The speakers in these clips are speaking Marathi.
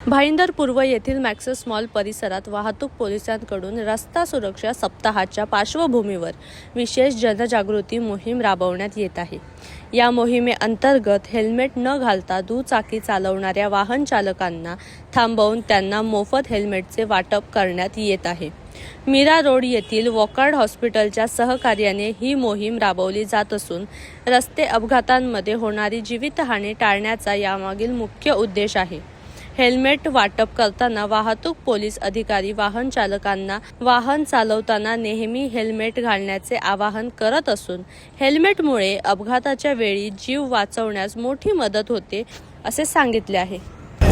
भाईंदर पूर्व येथील मॅक्सेस मॉल परिसरात वाहतूक पोलिसांकडून रस्ता सुरक्षा सप्ताहाच्या पार्श्वभूमीवर विशेष जनजागृती मोहीम राबवण्यात येत आहे. या मोहिमेअंतर्गत हेल्मेट न घालता दुचाकी चालवणाऱ्या वाहन चालकांना थांबवून त्यांना मोफत हेल्मेटचे वाटप करण्यात येत आहे. मीरा रोड येथील वॉकार्ड हॉस्पिटलच्या सहकार्याने ही मोहीम राबवली जात असून रस्ते अपघातांमध्ये होणारी जीवितहानी टाळण्याचा यामागील मुख्य उद्देश आहे. हेल्मेट वाटप करताना वाहतूक पोलीस अधिकारी वाहन चालकांना वाहन चालवताना नेहमी हेल्मेट घालण्याचे आवाहन करत असून हेल्मेटमुळे अपघाताच्या वेळी जीव वाचवण्यास मोठी मदत होते असे सांगितले आहे.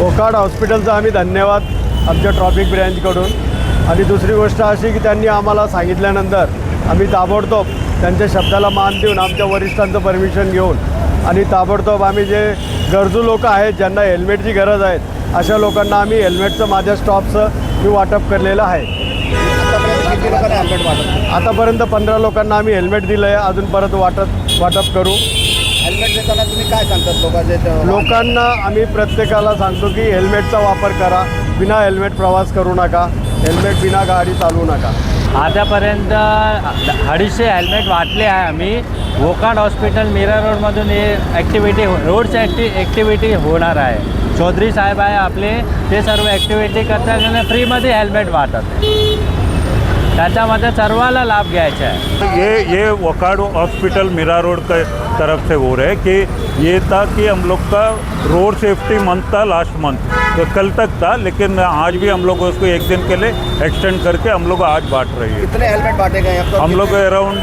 ओकाड हॉस्पिटलचा आम्ही धन्यवाद आमच्या ट्रॉफिक ब्रँचकडून. आणि दुसरी गोष्ट अशी की त्यांनी आम्हाला सांगितल्यानंतर आम्ही ताबडतोब त्यांच्या शब्दाला मान देऊन आमच्या वरिष्ठांचं परमिशन घेऊन आणि ताबडतोब आम्ही जे गरजू लोक आहेत ज्यांना हेल्मेटची गरज आहे अशा लोकांना आम्ही हेल्मेटचं माझ्या स्टॉपचं मी वाटप केलेलं आहे. आतापर्यंत किती लोकांना हेल्मेट वाटत आतापर्यंत पंधरा लोकांना आम्ही हेल्मेट दिलं आहे अजून परत वाटप वाटप करू. हेल्मेट देताना तुम्ही काय सांगतात लोकांचे? लोकांना आम्ही प्रत्येकाला सांगतो की हेल्मेटचा वापर करा बिना हेल्मेट प्रवास करू नका हेल्मेट बिना गाडी चालवू नका. आतापर्यंत अडीचशे हेल्मेट वाटले आहे आम्ही. वोकाड हॉस्पिटल मीरा रोडमधून हे ॲक्टिव्हिटी रोडची ॲक्टि ॲक्टिव्हिटी होणार आहे. चौधरी साहेब आहे आपले ते सर्व ॲक्टिव्हिटी करतात आणि फ्रीमध्ये हेल्मेट वाटत त्याच्यामध्ये सर्वाला लाभ घ्यायचा आहे. ये ये वकाडो हॉस्पिटल मीरा रोड के तरफ़ से हो रहे हैं कि ये था कि हम लोग का रोड सेफ्टी मंथ था लास्ट मंथ तो कल तक था लेकिन आज भी हम लोग उसको एक दिन के लिए एक्सटेंड करके हम लोग आज बांट रहे हैं। कितने हेलमेट बांटे गए अब हम लोग अराउंड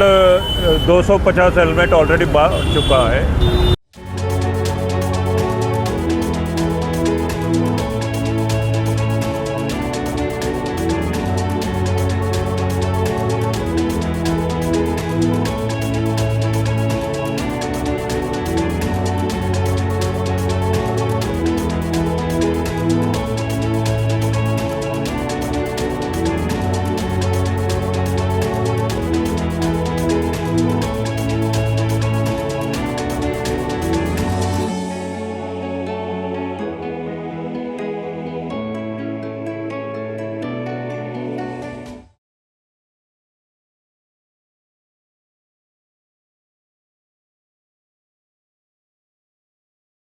250 हेलमेट ऑलरेडी बांट चुका है।